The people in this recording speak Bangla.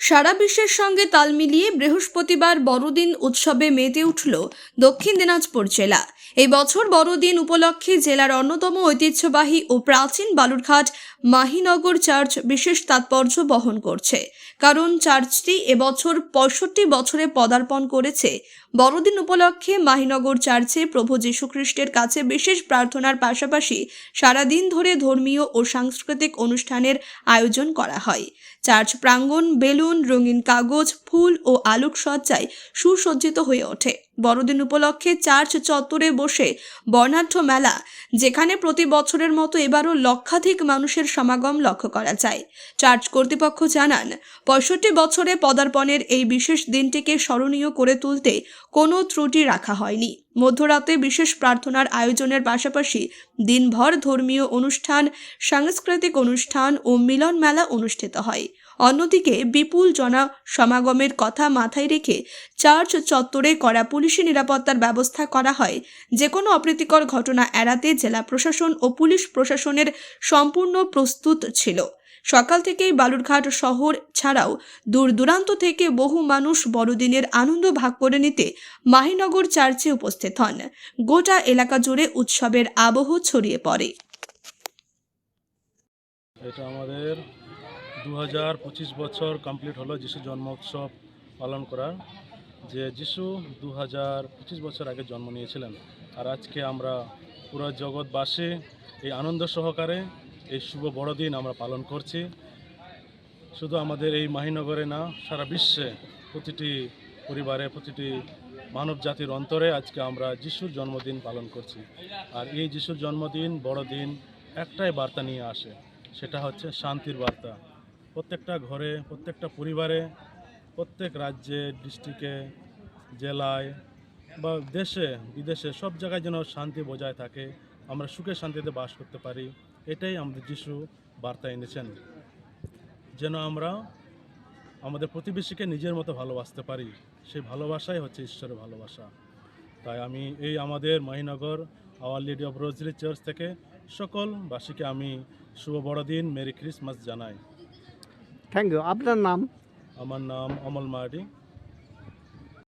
সারা বিশ্বের সঙ্গে তাল মিলিয়ে বৃহস্পতিবার বড়দিন উৎসবে মেতে উঠল দক্ষিণ দিনাজপুর জেলা। এই বছর বড়দিন উপলক্ষে জেলার অন্যতম ঐতিহ্যবাহী ও প্রাচীন বালুরঘাট মাহিনগর চার্চ বিশেষ তাৎপর্য বহন করছে। কারণ চার্চটি এবছর পঁয়ষট্টি বছরে পদার্পণ করেছে বড়দিন উপলক্ষে মাহিনগর চার্চে প্রভু যীশুখ্রিস্টের কাছে বিশেষ প্রার্থনার পাশাপাশি সারাদিন ধরে ধর্মীয় ও সাংস্কৃতিক অনুষ্ঠানের আয়োজন করা হয়। চার্চ প্রাঙ্গণ, বেলুন, রঙিন কাগজ, ফুল ও আলোকসজ্জায় সুসজ্জিত হয়ে ওঠে। বড়দিন উপলক্ষে চার্চ চত্বরে বসে বর্ণাঢ্য মেলা, যেখানে প্রতি বছরের মতো এবারও লক্ষাধিক মানুষের সমাগম লক্ষ্য করা যায়। চার্চ কর্তৃপক্ষ জানান, পঁয়ষট্টি বছরে পদার্পণের এই বিশেষ দিনটিকে স্মরণীয় করে তুলতে কোনো ত্রুটি রাখা হয়নি। মধ্যরাতে বিশেষ প্রার্থনার আয়োজনের পাশাপাশি দিনভর ধর্মীয় অনুষ্ঠান, সাংস্কৃতিক অনুষ্ঠান ও মিলন মেলা অনুষ্ঠিত হয়। অন্যদিকে বিপুল জনা সমাগমের কথা মাথায় রেখে চার্চ চত্বরে করা পুলিশি নিরাপত্তার ব্যবস্থা করা হয়। যে কোনো অপ্রীতিকর ঘটনা এড়াতে জেলা প্রশাসন ও পুলিশ প্রশাসনের সম্পূর্ণ প্রস্তুত ছিল। সকাল থেকেই বালুরঘাট শহর ছাড়াও দূর দূরান্ত থেকে বহু মানুষ বড়দিনের আনন্দ ভাগ করে নিতে মাহিনগর চার্চে উপস্থিত হন। গোটা এলাকা জুড়ে উৎসবের আবহ ছড়িয়ে পড়ে। এটা আমাদের দু হাজার পঁচিশ বছর কমপ্লিট হলো যিশু জন্ম উৎসব পালন করার, যে যিশু দু হাজার পঁচিশ বছর আগে জন্ম নিয়েছিলেন। আর আজকে আমরা পুরো জগৎবাসী এই আনন্দ সহকারে এই শুভ বড়দিন আমরা পালন করছি। শুধু আমাদের এই মাহিনগরে না, সারা বিশ্বে প্রতিটি পরিবারে, প্রতিটি মানব জাতির অন্তরে আজকে আমরা যিশুর জন্মদিন পালন করছি। আর এই যিশুর জন্মদিন, বড়দিন একটাই বার্তা নিয়ে আসে, সেটা হচ্ছে শান্তির বার্তা। প্রত্যেকটা ঘরে, প্রত্যেকটা পরিবারে, প্রত্যেক রাজ্যে, ডিস্ট্রিক্টে, জেলায় বা দেশে, বিদেশে সব জায়গায় যেন শান্তি বজায় থাকে, আমরা সুখে শান্তিতে বাস করতে পারি, এটাই আমাদের যিশু বার্তা এনেছেন। যেন আমরা আমাদের প্রতিবেশীকে নিজের মতো ভালোবাসতে পারি, সেই ভালোবাসাই হচ্ছে ঈশ্বরের ভালোবাসা। তাই আমি এই আমাদের Mahinagar, our lady of rosary church থেকে সকল বাসীকে আমি শুভ বড়দিন, মেরি ক্রিসমাস জানাই। Thank you. আপনার নাম? আমার নাম অমল মার্ডি